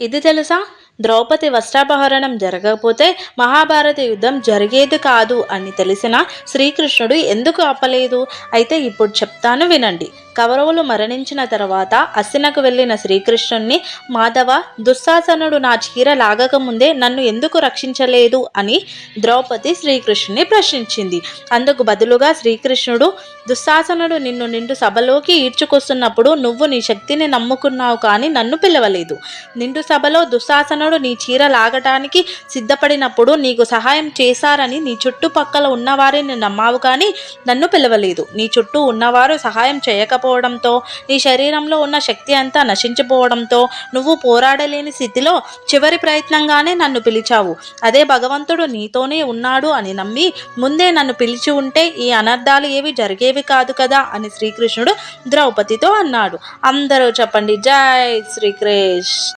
ఇది తెలుసా? ద్రౌపది వస్త్రాపహరణం జరగకపోతే మహాభారత యుద్ధం జరిగేది కాదు అని తెలిసిన శ్రీకృష్ణుడు ఎందుకు ఆపలేదు? అయితే ఇప్పుడు చెప్తాను వినండి. కౌరవులు మరణించిన తర్వాత అస్సినకు వెళ్ళిన శ్రీకృష్ణుణ్ణి మాధవ దుశ్శాసనుడు నా చీర లాగకముందే నన్ను ఎందుకు రక్షించలేదు? అని ద్రౌపది శ్రీకృష్ణుని ప్రశ్నించింది. అందుకు బదులుగా శ్రీకృష్ణుడు దుశ్శాసనుడు నిన్ను నిండు సభలోకి ఈడ్చుకొస్తున్నప్పుడు నువ్వు నీ శక్తిని నమ్ముకున్నావు కానీ నన్ను పిలవలేదు. నిండు సభలో దుశ్శాసనుడు నీ చీర లాగటానికి సిద్ధపడినప్పుడు నీకు సహాయం చేశారని నీ చుట్టుపక్కల ఉన్నవారిని నమ్మావు కానీ నన్ను పిలవలేదు. నీ చుట్టూ ఉన్నవారు సహాయం చేయకపోవడంతో నీ శరీరంలో ఉన్న శక్తి అంతా నశించిపోవడంతో నువ్వు పోరాడలేని స్థితిలో చివరి ప్రయత్నంగానే నన్ను పిలిచావు. అదే భగవంతుడు నీతోనే ఉన్నాడు అని నమ్మి ముందే నన్ను పిలిచి ఉంటే ఈ అనర్థాలు ఏవి జరిగేవి కాదు కదా అని శ్రీకృష్ణుడు ద్రౌపదితో అన్నాడు. అందరూ చెప్పండి. జై శ్రీకృష్ణ.